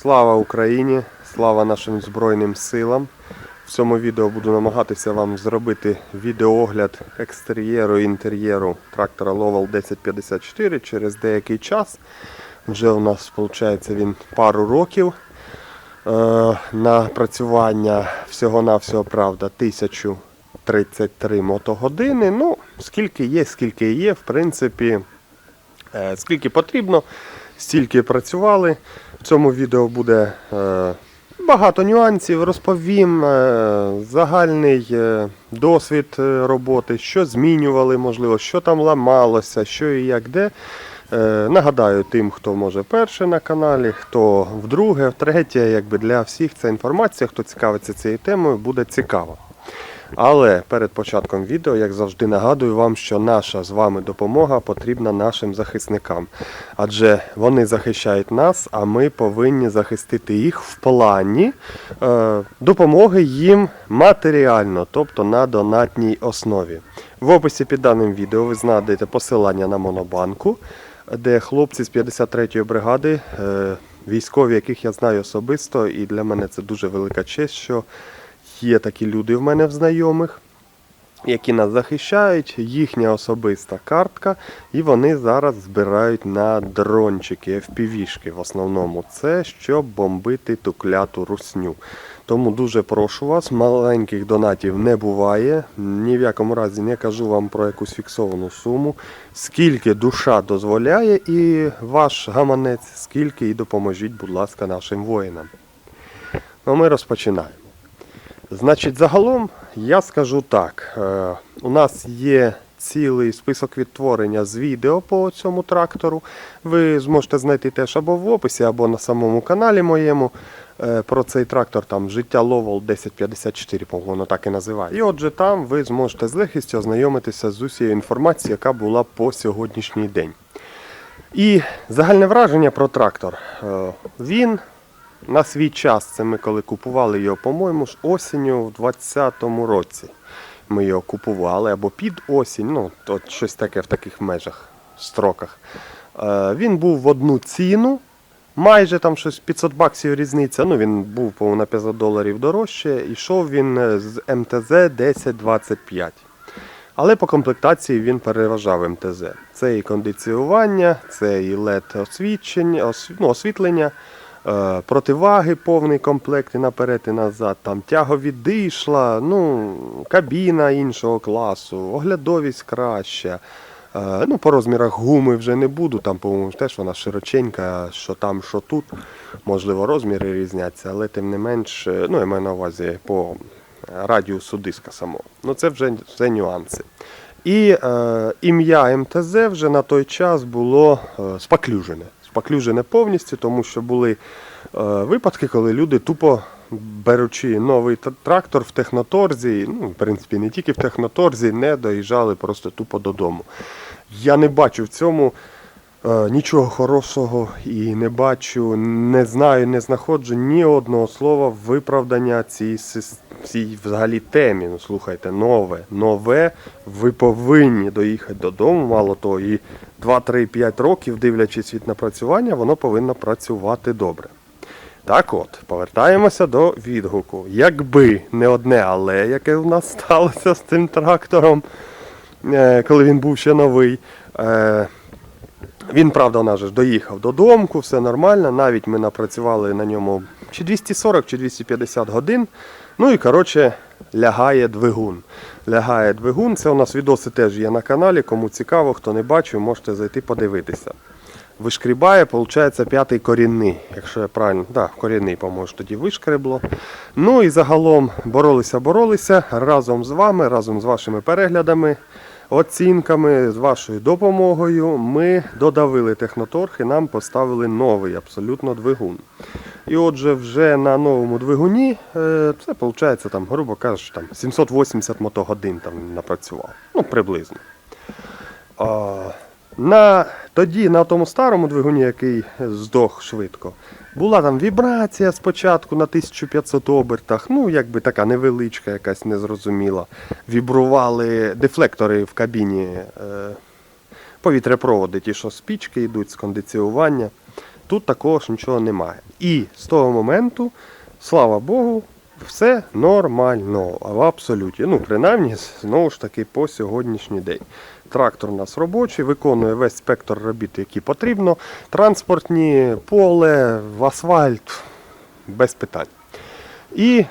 Слава Україні! Слава нашим Збройним силам! В цьому відео буду намагатися вам зробити відеоогляд екстер'єру і інтер'єру трактора Lowell 1054 через деякий час. Вже у нас виходить він пару років. Е, напрацювання всього-навсього, правда, 1033 мотогодини. Ну, скільки є, скільки є, в принципі, е, скільки потрібно, стільки працювали. В цьому відео буде е, багато нюансів. Розповім е, загальний е, досвід роботи, що змінювали, можливо, що там ламалося, що і як де. Нагадаю тим, хто може перше на каналі, хто вдруге, втретє, якби для всіх ця інформація, хто цікавиться цією темою, буде цікава. Але перед початком відео, як завжди, нагадую вам, що наша з вами допомога потрібна нашим захисникам. Адже вони захищають нас, а ми повинні захистити їх в плані е, допомоги їм матеріально, тобто на донатній основі. В описі під даним відео ви знайдете посилання на монобанку, де хлопці з 53-ї бригади, е, військові, яких я знаю особисто, і для мене це дуже велика честь, що є такі люди в мене в знайомих, які нас захищають, їхня особиста картка, і вони зараз збирають на дрончики, FPV-шки в основному. Це щоб бомбити ту кляту русню. Тому дуже прошу вас, маленьких донатів не буває. Ні в якому разі не кажу вам про якусь фіксовану суму. Скільки душа дозволяє і ваш гаманець, скільки і допоможіть, будь ласка, нашим воїнам. Ну, ми розпочинаємо. Значить, загалом я скажу так: е, у нас є цілий список відтворення з відео по цьому трактору. Ви зможете знайти теж або в описі, або на самому каналі моєму. е, Про цей трактор там життя Lowell 1054, по-моєму, так і називає. І отже, там ви зможете з легкістю ознайомитися з усією інформацією, яка була по сьогоднішній день. І загальне враження про трактор. Е, Він на свій час, це ми коли купували його, по-моєму, ж осінню в 20-му році. Ми його купували або під осінь, ну, от щось таке в таких межах, строках. Е, він був в одну ціну, майже там щось 500 баксів різниця. Ну, він був, по на 500 доларів дорожче. Ішов він е, з МТЗ 1025. Але по комплектації він переважав МТЗ. Це і кондиціювання, це і LED освітлення, е, противаги повний комплект і наперед і назад, там тягові дишла, ну, кабіна іншого класу, оглядовість краща. Е, ну, по розмірах гуми вже не буду, там, по-моєму, теж вона широченька, що там, що тут. Можливо, розміри різняться, але тим не менш, е, ну, я маю на увазі по радіусу диска самого. Ну, це вже це нюанси. І е, ім'я МТЗ вже на той час було спаклюжене. Спаклюжене повністю, тому що були е, випадки, коли люди тупо беручи новий трактор в техноторзі, ну, в принципі, не тільки в техноторзі, не доїжджали просто тупо додому. Я не бачу в цьому е, нічого хорошого і не бачу, не знаю, не знаходжу ні одного слова виправдання цій, сис- цій взагалі темі. Ну, слухайте, нове, нове, ви повинні доїхати додому, мало того, і 2-3-5 років, дивлячись від напрацювання, воно повинно працювати добре. Так от, повертаємося до відгуку. Якби не одне але, яке в нас сталося з цим трактором, е, коли він був ще новий. е, Він, правда, у нас же доїхав додому, все нормально. Навіть ми напрацювали на ньому чи 240, чи 250 годин. Ну і коротше, лягає двигун. Лягає двигун. Це у нас відоси теж є на каналі. Кому цікаво, хто не бачив, можете зайти подивитися. Вишкрібає, виходить, п'ятий корінний, якщо я правильно, да, корінний, по-моєму, тоді вишкребло. Ну і загалом боролися, боролися разом з вами, разом з вашими переглядами, оцінками, з вашою допомогою. Ми додавили техноторг і нам поставили новий абсолютно двигун. І отже, вже на новому двигуні е, це виходить, там, грубо кажучи, там 780 мотогодин там напрацював. Ну, приблизно. А, на, тоді на тому старому двигуні, який здох швидко, була там вібрація спочатку на 1500 обертах, ну якби така невеличка, якась незрозуміла. Вібрували дефлектори в кабіні, е, повітряпроводи, ті, що з пічки йдуть, з кондиціювання. тут такого ж нічого немає. І з того моменту, слава Богу, все нормально, в абсолюті. Ну, принаймні, знову ж таки, по сьогоднішній день. Трактор у нас робочий, виконує весь спектр робіт, які потрібно. Транспортні, поле, асфальт, без питань. І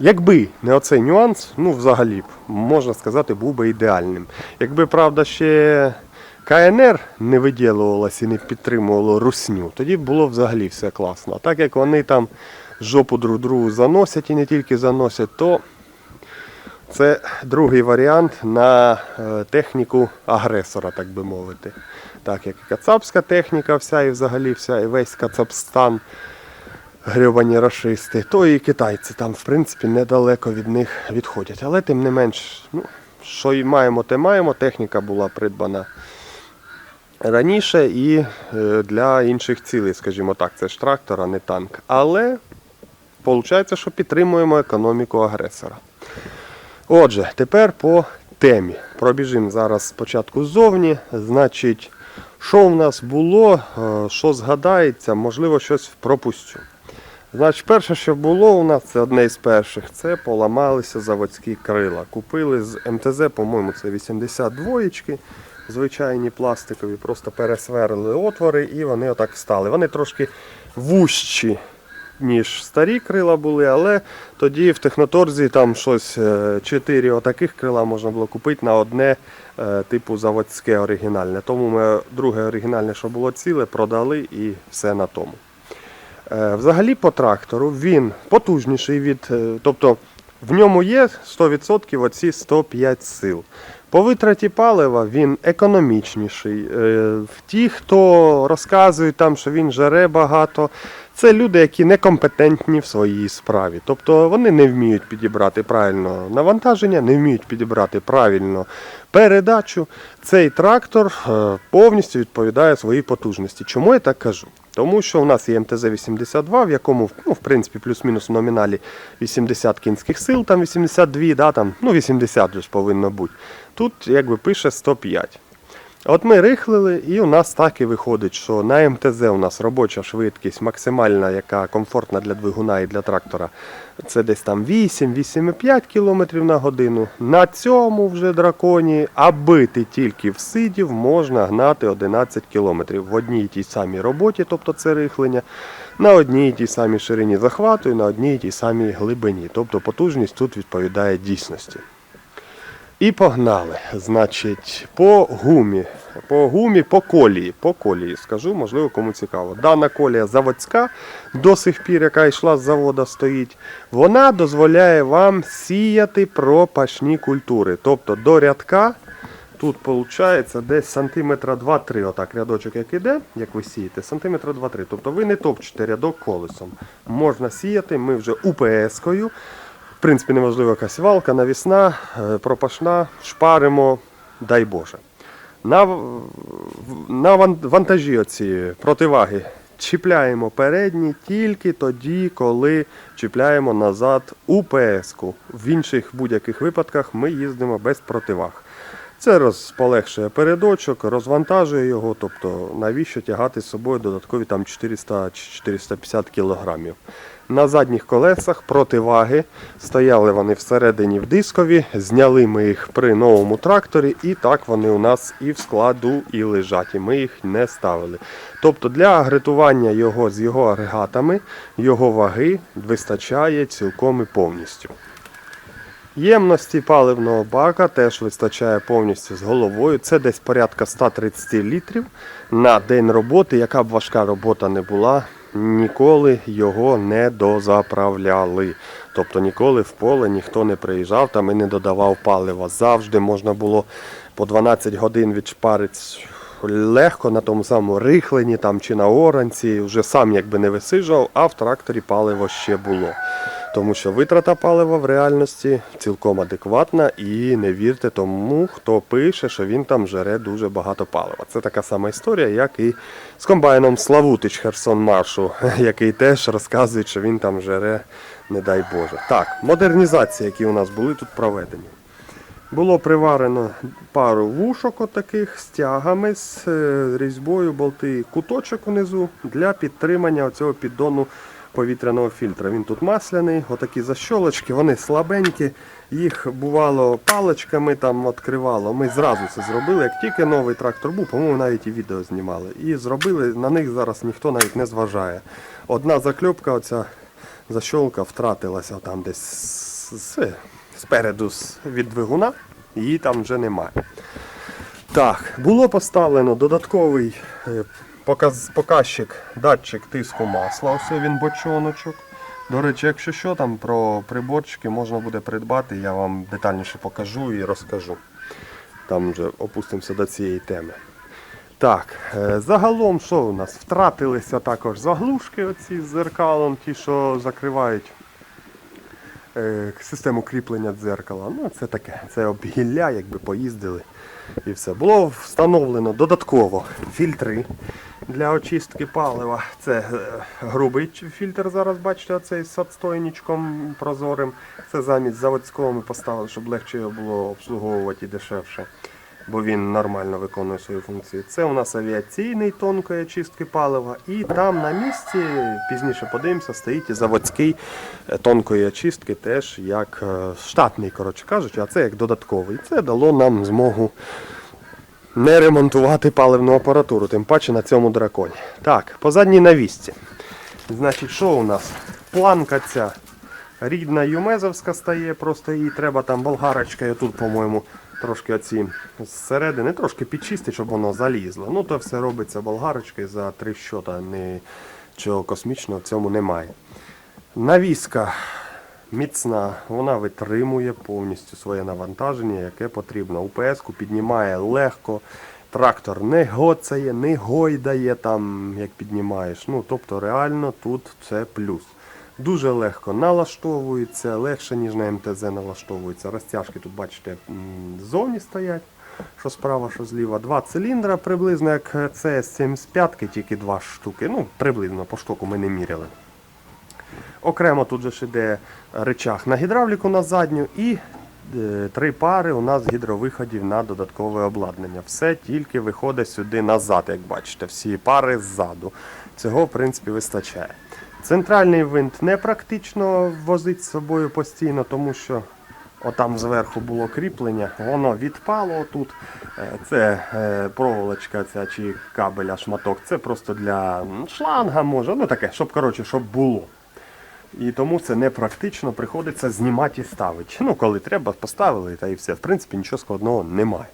якби не оцей нюанс, ну взагалі б, можна сказати, був би ідеальним. Якби, правда, ще КНР не виділувалось і не підтримувало русню, тоді було взагалі все класно. А так як вони там жопу друг другу заносять і не тільки заносять, то це другий варіант на е, техніку агресора, так би мовити. Так як і кацапська техніка, вся і взагалі вся, і весь Кацапстан, грьобані рашисти, то і китайці там, в принципі, недалеко від них відходять. Але тим не менш, ну, що і маємо, те маємо. Техніка була придбана раніше і е, для інших цілей, скажімо так, це ж трактор, а не танк. Але виходить, що підтримуємо економіку агресора. Отже, тепер по темі. Пробіжимо зараз спочатку ззовні. Значить, що в нас було, е, що згадається, можливо, щось пропустю. Значить, перше, що було у нас, це одне із перших, це поламалися заводські крила. Купили з МТЗ, по-моєму, це 82 звичайні пластикові, просто пересверли отвори і вони отак встали. Вони трошки вущі, ніж старі крила були, але тоді в техноторзі там щось 4 отаких крила можна було купити на одне е, типу заводське оригінальне. Тому ми друге оригінальне, що було ціле, продали і все на тому. Е, Взагалі по трактору він потужніший від, е, тобто в ньому є 100% оці 105 сил. По витраті палива він економічніший. Е, Ті, хто розказують там, що він жере багато, це люди, які некомпетентні в своїй справі. Тобто вони не вміють підібрати правильно навантаження, не вміють підібрати правильно передачу. Цей трактор е, повністю відповідає своїй потужності. Чому я так кажу? Тому що у нас є МТЗ-82, в якому, ну, в принципі, плюс-мінус в номіналі 80 кінських сил, там 82, да, там, ну 80 же ж повинно бути. Тут якби пише 105. От ми рихлили, і у нас так і виходить, що на МТЗ у нас робоча швидкість максимальна, яка комфортна для двигуна і для трактора. Це десь там 8-8,5 км на годину. На цьому вже драконі, аби ти тільки всидів, можна гнати 11 км в одній тій самій роботі, тобто це рихлення, на одній тій самій ширині захвату і на одній тій самій глибині. Тобто потужність тут відповідає дійсності. І погнали. Значить, по гумі. По гумі, по колії. По колії скажу, можливо, кому цікаво. Дана колія заводська до сих пір, яка йшла з завода, стоїть. Вона дозволяє вам сіяти пропашні культури. Тобто до рядка. Тут виходить десь сантиметра 2-3, отак рядочок як іде, як ви сієте, сантиметра 2-3. Тобто ви не топчете рядок колесом. Можна сіяти, ми вже УПС-кою. Принципі, неважливо якась валка, навісна, е, пропашна, шпаримо, дай Боже. На, на вантажі оці противаги чіпляємо передні тільки тоді, коли чіпляємо назад УПС-ку. В інших будь-яких випадках ми їздимо без противаг. Це роз, полегшує передочок, розвантажує його, тобто навіщо тягати з собою додаткові там 400 чи 450 кілограмів. На задніх колесах противаги стояли вони всередині в дискові, зняли ми їх при новому тракторі, і так вони у нас і в складу, і лежать, і ми їх не ставили. Тобто для агрегатування його з його агрегатами, його ваги вистачає цілком і повністю. Ємності паливного бака теж вистачає повністю з головою. Це десь порядка 130 літрів на день роботи. Яка б важка робота не була, ніколи його не дозаправляли. Тобто ніколи в поле ніхто не приїжджав там і не додавав палива. Завжди можна було по 12 годин відшпарити легко на тому самому рихленні там, чи на оранці. Вже сам якби не висижав, а в тракторі паливо ще було. Тому що витрата палива в реальності цілком адекватна і не вірте тому, хто пише, що він там жере дуже багато палива. Це така сама історія, як і з комбайном Славутич Херсон Маршу, який теж розказує, що він там жере, не дай Боже. Так, модернізації, які у нас були тут проведені. Було приварено пару вушок отаких з тягами, з е, різьбою болти куточок унизу для підтримання цього піддону повітряного фільтра. Він тут масляний, отакі защолочки, вони слабенькі. Їх бувало паличками там відкривало. Ми зразу це зробили. Як тільки новий трактор був, по-моєму, навіть і відео знімали. І зробили, на них зараз ніхто навіть не зважає. Одна закльопка, оця защолка втратилася там десь з- спереду від двигуна, її там вже немає. Так, було поставлено додатковий е, показ, показчик, датчик тиску масла. Ось він бочоночок. До речі, якщо що там про приборчики можна буде придбати, я вам детальніше покажу і розкажу. Там вже опустимося до цієї теми. Так, е, загалом, що у нас? Втратилися також заглушки оці з зеркалом, ті, що закривають е, систему кріплення дзеркала. Ну, це таке, це обгілля, якби поїздили і все. Було встановлено додатково фільтри для очистки палива. Це е, грубий фільтр зараз, бачите, оцей з отстойничком прозорим. Це замість заводського ми поставили, щоб легше його було обслуговувати і дешевше. Бо він нормально виконує свою функцію. Це у нас авіаційний тонкої очистки палива. І там на місці, пізніше подивимося, стоїть і заводський е, тонкої очистки, теж як е, штатний, коротше кажучи, а це як додатковий. Це дало нам змогу не ремонтувати паливну апаратуру, тим паче на цьому драконі. Так, по задній навісці. Значить, що у нас? Планка ця рідна юмезовська стає, просто її треба там болгарочкою тут, по-моєму, трошки оці зсередини, трошки підчистити, щоб воно залізло. Ну, то все робиться болгарочкою за три щота, нічого космічного в цьому немає. Навіска міцна, вона витримує повністю своє навантаження, яке потрібно. УПС-ку піднімає легко, трактор не гоцає, не гойдає там, як піднімаєш. Ну, тобто реально тут це плюс. Дуже легко налаштовується, легше, ніж на МТЗ налаштовується. Розтяжки тут, бачите, ззовні стоять, що справа, що зліва. Два циліндра, приблизно як CS75, тільки два штуки. Ну, приблизно по штуку ми не міряли. Окремо тут же ж іде речах на гідравліку на задню і е, три пари у нас гідровиходів на додаткове обладнання. Все тільки виходить сюди назад, як бачите, всі пари ззаду. Цього, в принципі, вистачає. Центральний винт не практично возить з собою постійно, тому що отам зверху було кріплення, воно відпало отут. Е, Це е, проволочка ця чи кабеля шматок. Це просто для шланга може, ну таке, щоб коротше, щоб було. І тому це не практично, приходиться знімати і ставити. Ну, коли треба, поставили та і все. В принципі, нічого складного немає.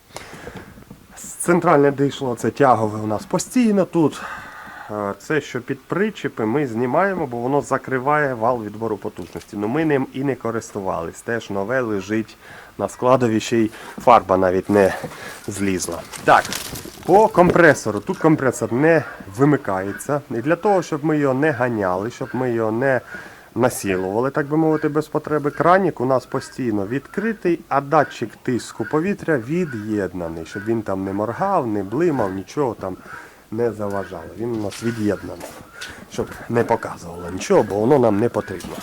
Центральне дишло це тягове у нас постійно тут. Е, Це, що під причепи, ми знімаємо, бо воно закриває вал відбору потужності. Ну ми ним і не користувались. Теж нове лежить на складові, ще й фарба навіть не злізла. Так, по компресору. Тут компресор не вимикається. І для того, щоб ми його не ганяли, щоб ми його не насілували, так би мовити, без потреби. Кранік у нас постійно відкритий, а датчик тиску повітря від'єднаний, щоб він там не моргав, не блимав, нічого там не заважало. Він у нас від'єднаний, щоб не показувало нічого, бо воно нам не потрібно.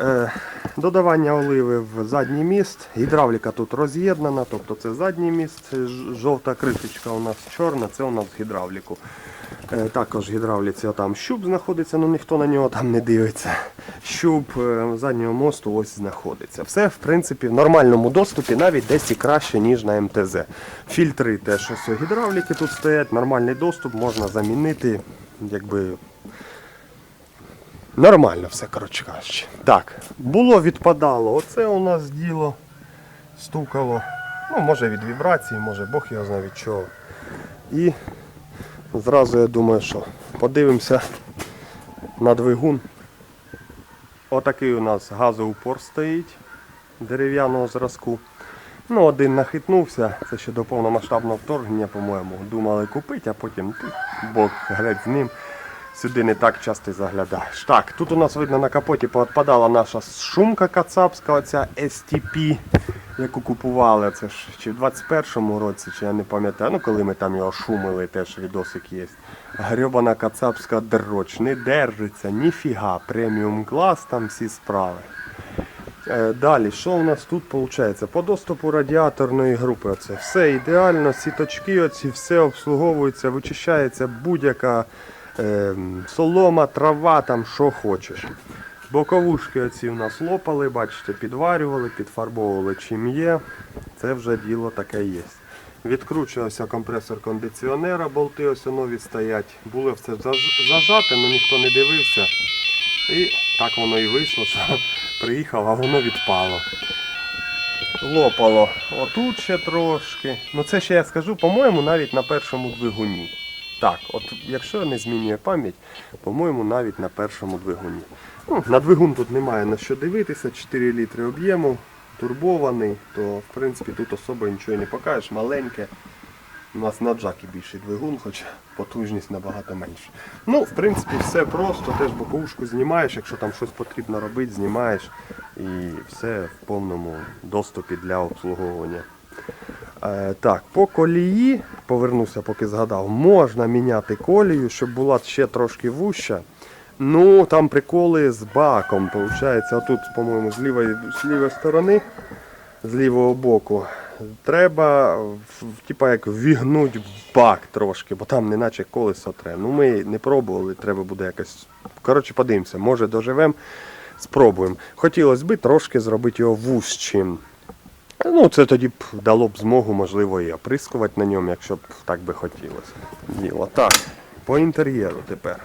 Е, Додавання оливи в задній міст. Гідравліка тут роз'єднана, тобто це задній міст, жовта кришечка у нас чорна, це у нас гідравліку. Е, Також гідравліці там щуп знаходиться, але ніхто на нього там не дивиться. Щуп е, заднього мосту ось знаходиться. Все, в принципі, в нормальному доступі, навіть десь і краще, ніж на МТЗ. Фільтри теж ось гідравліки тут стоять, нормальний доступ, можна замінити, якби Нормально все, коротше кажучи. Так, було відпадало. Оце у нас діло стукало. Ну, може від вібрації, може Бог його знає від чого. І зразу я думаю, що подивимося на двигун. Отакий у нас газоупор стоїть дерев'яного зразку. Ну, один нахитнувся, це ще до повномасштабного вторгнення, по-моєму. Думали купити, а потім Бог греть з ним. Сюди не так часто заглядаєш. Так, тут у нас видно на капоті поотпадала наша шумка кацапська, оця STP, яку купували. Це ж чи в 21-му році, чи я не пам'ятаю, ну коли ми там його шумили, теж відосик є. Грьобана кацапська дроч, не держиться, ніфіга, преміум клас, там всі справи. Е, Далі, що у нас тут виходить? По доступу радіаторної групи оце все ідеально, сіточки оці, все обслуговується, вичищається будь-яка е, солома, трава, там що хочеш. Боковушки оці у нас лопали, бачите, підварювали, підфарбовували чим є. Це вже діло таке є. Відкручувався компресор кондиціонера, болти ось нові стоять. Було все заж- зажате, але ніхто не дивився. І так воно і вийшло, що приїхав, а воно відпало. Лопало отут ще трошки. Ну це ще я скажу, по-моєму, навіть на першому двигуні. Так, от якщо не змінює пам'ять, по-моєму, навіть на першому двигуні. Ну, на двигун тут немає на що дивитися, 4 літри об'єму, турбований, то в принципі тут особо нічого не покажеш, маленьке. У нас на джакі більший двигун, хоча потужність набагато менша. Ну, в принципі, все просто, теж боковушку знімаєш, якщо там щось потрібно робити, знімаєш і все в повному доступі для обслуговування. Е, так, по колії, повернуся, поки згадав, можна міняти колію, щоб була ще трошки вуща. Ну, там приколи з баком, виходить, отут, по-моєму, з лівої, з лівої сторони, з лівого боку, треба типа як вігнути бак трошки, бо там неначе колесо треба. Ну ми не пробували, треба буде якось. Коротше, подивимося, може доживемо, спробуємо. Хотілося б трошки зробити його вужчим. Ну, це тоді б дало б змогу, можливо, і оприскувати на ньому, якщо б так би хотілося. Діло. Так, по інтер'єру тепер.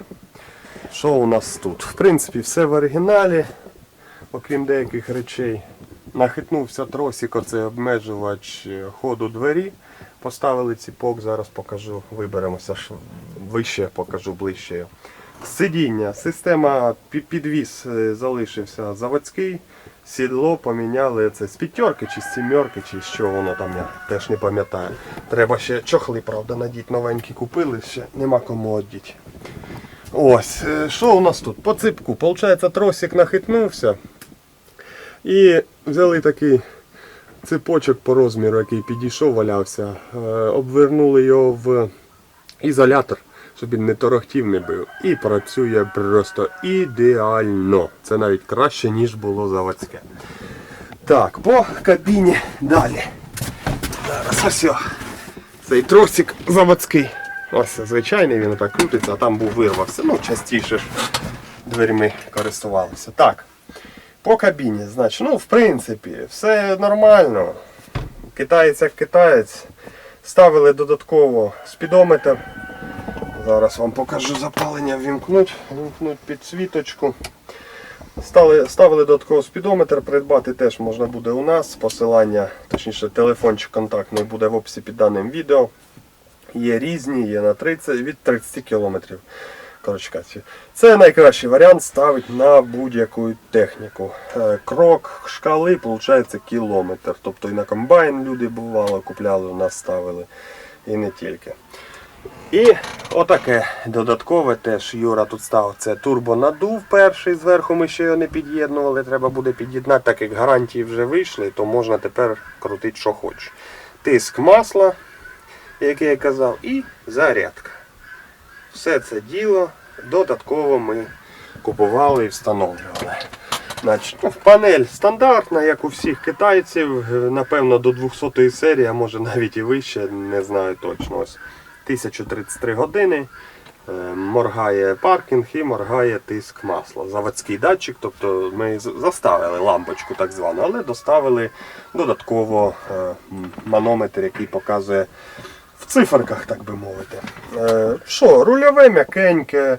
Що у нас тут? В принципі, все в оригіналі, окрім деяких речей. Нахитнувся тросик, оце обмежувач е, ходу двері. Поставили ціпок, зараз покажу, виберемося вище, покажу ближче. Сидіння. Система підвіз е, залишився заводський. Сідло поміняли це з п'ятерки чи з сімерки, чи чого воно там, я теж не пам'ятаю. Треба ще чохли, правда, надіть новенькі купили, ще нема кому одіти. Ось, е, що у нас тут? По ципку. Получається, тросик нахитнувся. І взяли такий ципочок по розміру, який підійшов, валявся. е, Обвернули його в ізолятор, щоб він не торохтів, не бив. І працює просто ідеально. Це навіть краще, ніж було заводське. Так, по кабіні далі. Зараз ось. Цей тросик заводський. Ось звичайний, він так крутиться, а там був вирвався. Ну, частіше ж дверьми користувалися. Так. По кабіні, значить, ну, в принципі, все нормально. Китаєць як китаєць. Ставили додатково спідометр. Зараз вам покажу запалення, вімкнуть, вімкнуть підсвіточку. Стали, ставили додатково спідометр, придбати теж можна буде у нас. Посилання, точніше телефончик контактний буде в описі під даним відео. Є різні, є на 30, від 30 кілометрів. Коротше це найкращий варіант ставити на будь-яку техніку. Е, Крок шкали виходить кілометр. Тобто і на комбайн люди бувало, купляли, у нас ставили. І не тільки. І отаке додаткове теж Юра тут став. Це турбонадув перший, зверху ми ще його не під'єднували, треба буде під'єднати, так як гарантії вже вийшли, то можна тепер крутити, що хочеш. Тиск масла, як я казав, і зарядка. Все це діло додатково ми купували і встановлювали. Значить, ну, панель стандартна, як у всіх китайців, напевно, до 200 серії, а може навіть і вище, не знаю точно. Ось 1033 години. е, Моргає паркінг і моргає тиск масла. Заводський датчик, тобто ми заставили лампочку так звану, але доставили додатково е, манометр, який показує в циферках, так би мовити. Е, Що, рульове м'якеньке.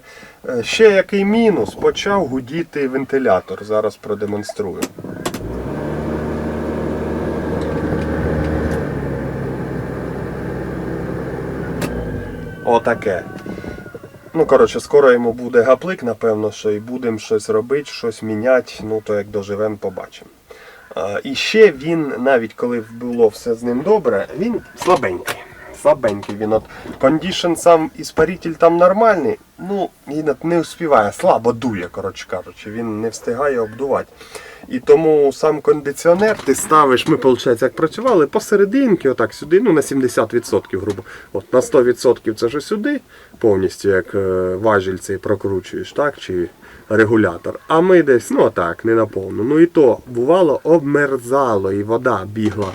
Ще який мінус, почав гудіти вентилятор. Зараз продемонструю. Отаке. Ну, коротше, скоро йому буде гаплик, напевно, що і будемо щось робити, щось міняти, ну то як доживемо, побачимо. І ще він, навіть коли було все з ним добре, він слабенький. Слабенький він. От кондішн сам іспаритель там нормальний, ну він от не успіває, слабо дує, коротше кажучи, він не встигає обдувати. І тому сам кондиціонер ти ставиш, ми, виходить, як працювали, посерединки, отак сюди, ну на 70%, грубо. От на 100% це ж сюди, повністю як е, важіль цей прокручуєш, так? Чи регулятор. А ми десь, ну так, не наповну. Ну і то бувало, обмерзало, і вода бігла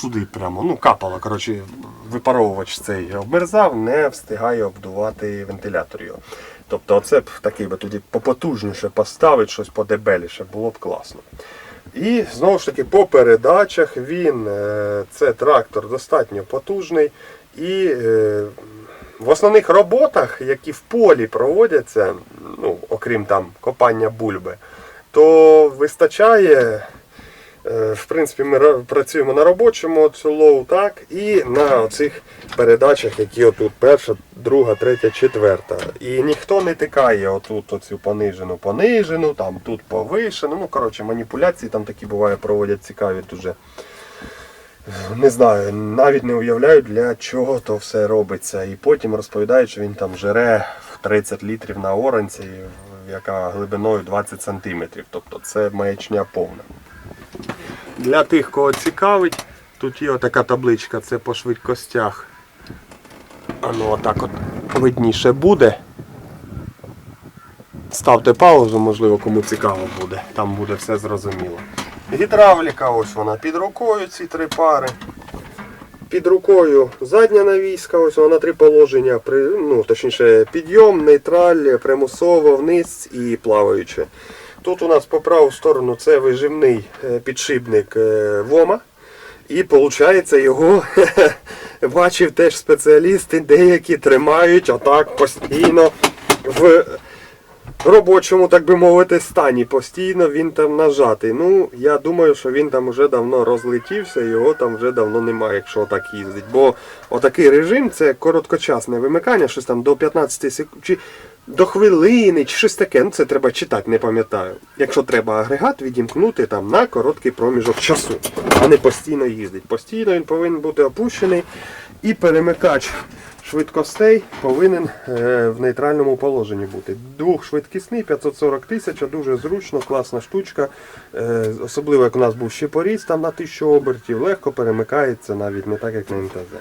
туди прямо, ну капала, коротше, випаровувач цей обмерзав, не встигає обдувати вентилятор його. Тобто оце б такий би тоді попотужніше поставити, щось подебеліше, було б класно. І знову ж таки по передачах він, е, це трактор достатньо потужний. І е, в основних роботах, які в полі проводяться, ну, окрім там копання бульби, то вистачає. Е, В принципі, ми працюємо на робочому лоу, так, і на цих передачах, які отут перша, друга, третя, четверта. І ніхто не тикає отут оцю понижену, понижену, там тут повишену. Ну, коротше, маніпуляції там такі буває, проводять цікаві дуже. Не знаю, навіть не уявляю, для чого то все робиться. І потім розповідають, що він там жере в 30 літрів на оранці, яка глибиною 20 сантиметрів. Тобто це маячня повна. Для тих, кого цікавить, тут є така табличка, це по швидкостях. А ну отак от видніше буде. Ставте паузу, можливо, кому цікаво буде. Там буде все зрозуміло. Гідравліка, ось вона під рукою, ці три пари. Під рукою задня навіска, ось вона три положення, ну, точніше, підйом, нейтраль, примусово, вниз і плаваюче. Тут у нас по праву сторону це виживний е, підшипник е, ВОМа. І виходить, його бачив теж спеціалісти, деякі тримають отак постійно в робочому, так би мовити, стані. Постійно він там нажатий. Ну, я думаю, що він там вже давно розлетівся, його там вже давно немає, якщо так їздить. Бо отакий режим це короткочасне вимикання, щось там до 15 секунд. До хвилини, чи щось таке. Ну це треба читати, не пам'ятаю. Якщо треба агрегат відімкнути там на короткий проміжок часу, а не постійно їздить. Постійно він повинен бути опущений і перемикач швидкостей повинен е, в нейтральному положенні бути. Двохшвидкісний, 540 тисяч, дуже зручно, класна штучка. Е, особливо як у нас був щепоріз там на 1000 обертів, легко перемикається навіть не так, як на МТЗ.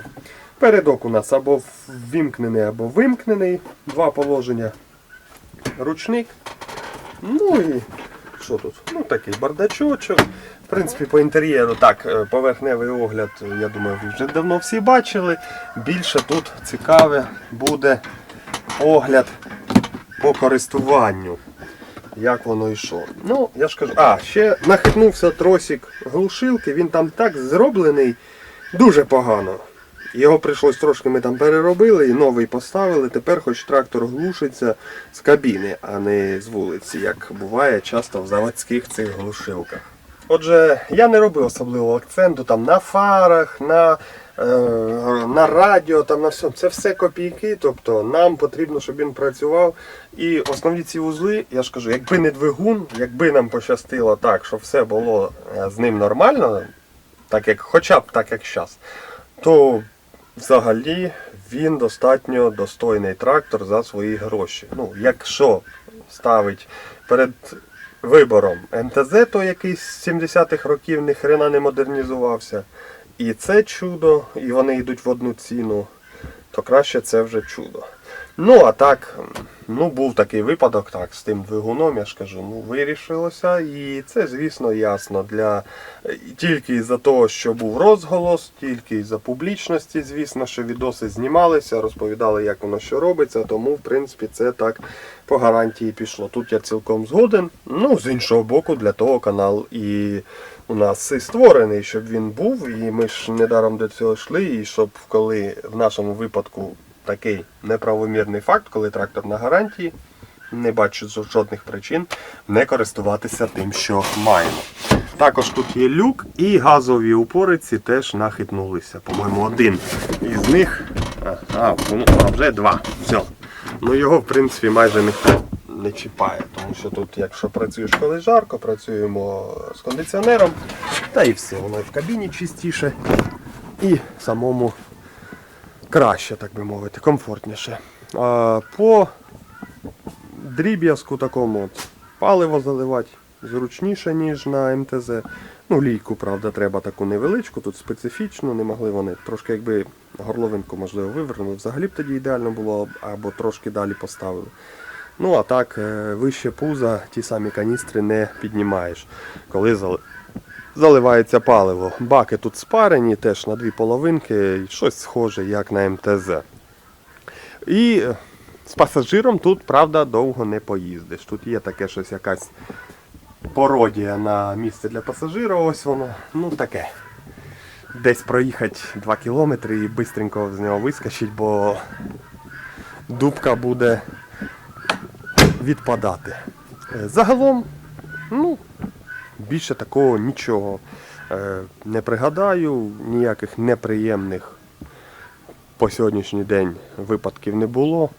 Передок у нас або ввімкнений, або вимкнений. Два положення. Ручник. Ну і що тут? Ну такий бардачочок. В принципі, по інтер'єру так, е, поверхневий огляд, я думаю, ви вже давно всі бачили. Більше тут цікаве буде огляд по користуванню. Як воно йшло. Ну, я ж кажу, а, ще нахитнувся тросик глушилки, він там так зроблений дуже погано. Його прийшлось трошки ми там переробили і новий поставили. Тепер хоч трактор глушиться з кабіни, а не з вулиці, як буває часто в заводських цих глушилках. Отже, я не робив особливого акценту там на фарах, на, е, на радіо, там на всьому. Це все копійки. Тобто нам потрібно, щоб він працював. І основні ці вузли, я ж кажу, якби не двигун, якби нам пощастило так, щоб все було е, з ним нормально, так як хоча б так, як зараз, то взагалі він достатньо достойний трактор за свої гроші. Ну, якщо ставить перед вибором НТЗ, то який з 70-х років ні хрена не модернізувався, і це чудо, і вони йдуть в одну ціну, то краще це вже чудо. Ну, а так, ну був такий випадок, так, з тим двигуном, я ж кажу, ну вирішилося. І це, звісно, ясно. Для тільки із-за того, що був розголос, тільки із-за публічності, звісно, що відоси знімалися, розповідали, як воно що робиться. Тому, в принципі, це так по гарантії пішло. Тут я цілком згоден. Ну, з іншого боку, для того канал і у нас і створений, щоб він був, і ми ж недаром до цього йшли, і щоб коли в нашому випадку такий неправомірний факт, коли трактор на гарантії, не бачу жодних причин не користуватися тим, що маємо. Також тут є люк і газові упориці теж нахитнулися. По-моєму, один із них. А, ну, а вже два. Все. Ну його, в принципі, майже ніхто не чіпає, тому що тут, якщо працюєш коли жарко, працюємо з кондиціонером, та і все, воно і в кабіні чистіше. і самому краще, так би мовити, комфортніше. По дріб'язку такому от, паливо заливати зручніше, ніж на МТЗ. Ну, лійку, правда, треба таку невеличку, тут специфічну, не могли вони. Трошки якби горловинку, можливо, вивернули. Взагалі б тоді ідеально було, або трошки далі поставили. Ну, а так, е, вище пуза, ті самі каністри не піднімаєш, коли заливається паливо. Баки тут спарені, теж на дві половинки, щось схоже, як на МТЗ. І е, з пасажиром тут, правда, довго не поїздиш. Тут є таке щось якась пародія на місце для пасажира, ось воно. Ну таке. Десь проїхати 2 кілометри і швидко з нього вискочить, бо дубка буде відпадати. Е, Загалом, ну, більше такого нічого е, не пригадаю, ніяких неприємних по сьогоднішній день випадків не було.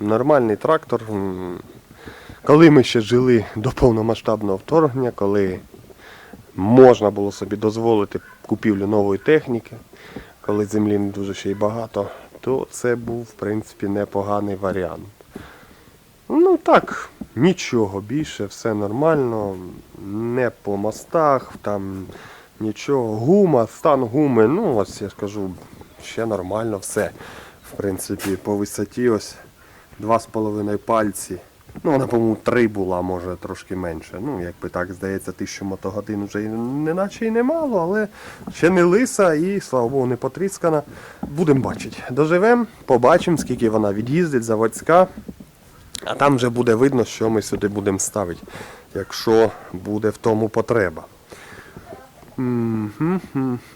Нормальний трактор. Коли ми ще жили до повномасштабного вторгнення, коли можна було собі дозволити купівлю нової техніки, коли землі не дуже ще й багато, то це був, в принципі, непоганий варіант. Ну так, нічого більше, все нормально, не по мостах, там нічого. Гума, стан гуми, ну ось я ж кажу, ще нормально все. В принципі, по висоті ось 2,5 пальці. Ну, вона, по-моєму, 3 була, може трошки менше. Ну, якби так здається, тисячу мотогодин вже і не наче й немало, але ще не лиса і, слава Богу, не потріскана. Будемо бачити. Доживемо, побачимо, скільки вона від'їздить заводська. А там вже буде видно, що ми сюди будемо ставити, якщо буде в тому потреба.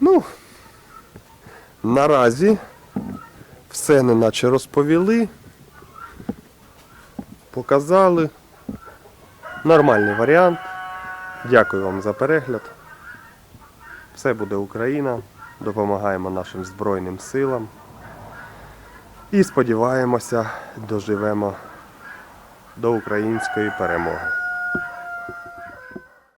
Ну, наразі все неначе розповіли, показали. Нормальний варіант. Дякую вам за перегляд. Все буде Україна. Допомагаємо нашим Збройним силам. І сподіваємося, доживемо до української перемоги.